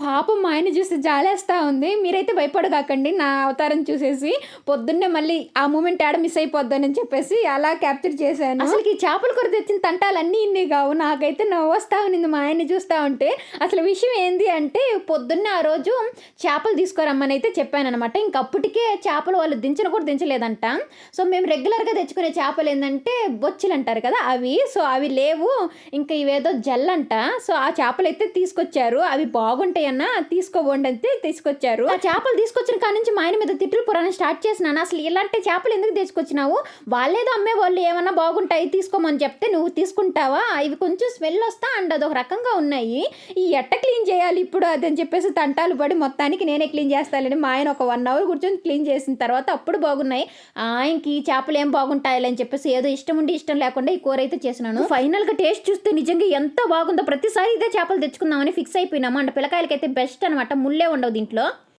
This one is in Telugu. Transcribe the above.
పాపం మా ఆయన చూసి జాలేస్తా ఉంది. మీరైతే భయపడగాకండి నా అవతారం చూసేసి పొద్దున్నే మళ్ళీ ఆ మూమెంట్ ఆడ మిస్ అయిపోద్దని చెప్పేసి అలా క్యాప్చర్ చేశాను. అసలు ఈ చేపల కూర తెచ్చిన తంటాలన్నీ ఇన్ని కావు. నాకైతే నవ్వస్తా ఉన్నింది మా ఆయన్ని చూస్తా ఉంటే. అసలు విషయం ఏంది అంటే పొద్దున్నే ఆ రోజు చేపలు తీసుకురమ్మని అయితే చెప్పాను అనమాట ఇంకప్పటికే చేపలు వాళ్ళు దించిన కూడా దించలేదంట. సో మేము రెగ్యులర్గా తెచ్చుకునే చేపలు ఏంటంటే బొచ్చులు అంటారు కదా అవి. సో అవి లేవు. ఇంకా ఇవేదో జెల్ అంట. సో ఆ చేపలు అయితే తీసుకొచ్చారు. అవి బాగుంటాయి అన్న తీసుకోబోండి అయితే తీసుకొచ్చారు. ఆ చేపలు తీసుకొచ్చిన కాడ నుంచి మా ఆయన మీద తిట్లు పురాణం స్టార్ట్ చేసినాను. అసలు ఇలాంటి చేపలు ఎందుకు తీసుకొచ్చినావు? వాళ్ళేదో అమ్మే వాళ్ళు ఏమన్నా బాగుంటాయి తీసుకోమని చెప్తే నువ్వు తీసుకుంటావా? ఇవి కొంచెం స్మెల్ వస్తా అండ్ అదొక రకంగా ఉన్నాయి. ఈ ఎట్ట క్లీన్ చేయాలి ఇప్పుడు అది అని చెప్పేసి తంటాలు పడి మొత్తానికి నేనే క్లీన్ చేస్తానని మా ఆయన ఒక వన్ అవర్ కూర్చొని క్లీన్ చేసిన తర్వాత అప్పుడు బాగున్నాయి. ఆ, ఇంక ఈ చేపలు ఏం బాగుంటాయి అని చెప్పేసి ఏదో ఇష్టం ఉండి ఇష్టం లేకుండా ఈ కూర అయితే చేసినాను. ఫైనల్గా టేస్ట్ చూస్తే నిజంగా ఎంత బాగుందో ప్రతిసారి ఇదే చేపలు తెచ్చుకుందామని ఫిక్స్ అయిపోయినాము. అంటే అయితే బెస్ట్ అనమాట ముల్లే ఉండవు దీంట్లో.